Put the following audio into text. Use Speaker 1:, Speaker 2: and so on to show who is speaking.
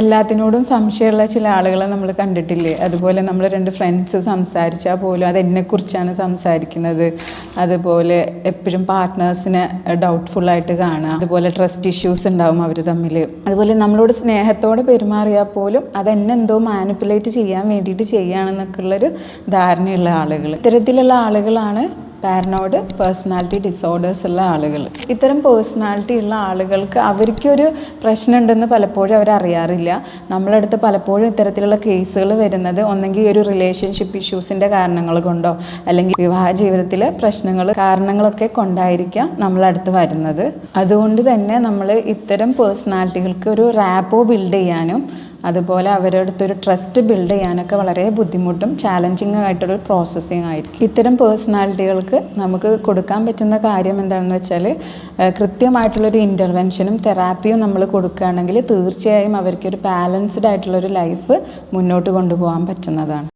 Speaker 1: എല്ലാത്തിനോടും സംശയമുള്ള ചില ആളുകളെ നമ്മൾ കണ്ടിട്ടില്ലേ? അതുപോലെ നമ്മൾ രണ്ട് ഫ്രണ്ട്സ് സംസാരിച്ചാൽ പോലും അത് എന്നെക്കുറിച്ചാണ് സംസാരിക്കുന്നത്. അതുപോലെ എപ്പോഴും പാർട്ട്നേഴ്സിനെ ഡൗട്ട്ഫുള്ളായിട്ട് കാണുക. അതുപോലെ ട്രസ്റ്റ് ഇഷ്യൂസ് ഉണ്ടാവും അവർ തമ്മിൽ അതുപോലെ നമ്മളോട് സ്നേഹത്തോടെ പെരുമാറിയാൽ പോലും അത് എന്നെ എന്തോ മാനിപ്പുലേറ്റ് ചെയ്യാൻ വേണ്ടിയിട്ട് ചെയ്യുകയാണെന്നൊക്കെ ഉള്ളൊരു ധാരണയുള്ള ആളുകൾ ഇത്തരത്തിലുള്ള ആളുകളാണ് പാരനോഡ് പേഴ്സണാലിറ്റി ഡിസോർഡേഴ്സ് ഉള്ള ആളുകൾ. ഇത്തരം പേഴ്സണാലിറ്റി ഉള്ള ആളുകൾക്ക് അവർക്കൊരു പ്രശ്നമുണ്ടെന്ന് പലപ്പോഴും അവരറിയാറില്ല നമ്മളടുത്ത് പലപ്പോഴും ഇത്തരത്തിലുള്ള കേസുകൾ വരുന്നത് ഒന്നെങ്കിൽ ഒരു റിലേഷൻഷിപ്പ് ഇഷ്യൂസിന്റെ കാരണങ്ങൾ കൊണ്ടോ അല്ലെങ്കിൽ വിവാഹ ജീവിതത്തിലെ പ്രശ്നങ്ങൾ കാരണങ്ങളൊക്കെ കൊണ്ടായിരിക്കാം നമ്മളടുത്ത് വരുന്നത്. അതുകൊണ്ട് തന്നെ നമ്മൾ ഇത്തരം പേഴ്സണാലിറ്റികൾക്ക് ഒരു റാപ്പോ ബിൽഡ് ചെയ്യാനും അതുപോലെ അവരുടെ അടുത്തൊരു ട്രസ്റ്റ് ബിൽഡ് ചെയ്യാനൊക്കെ വളരെ ബുദ്ധിമുട്ടും ചാലഞ്ചിങ് ആയിട്ടൊരു പ്രോസസ്സിങ് ആയിരിക്കും. ഇത്തരം പേഴ്സണാലിറ്റികൾക്ക് നമുക്ക് കൊടുക്കാൻ പറ്റുന്ന കാര്യം എന്താണെന്ന് വെച്ചാൽ കൃത്യമായിട്ടുള്ളൊരു ഇന്റർവെൻഷനും തെറാപ്പിയും നമ്മൾ കൊടുക്കുകയാണെങ്കിൽ തീർച്ചയായും അവർക്കൊരു ബാലൻസ്ഡ് ആയിട്ടുള്ളൊരു ലൈഫ് മുന്നോട്ട് കൊണ്ടുപോകാൻ പറ്റുന്നതാണ്.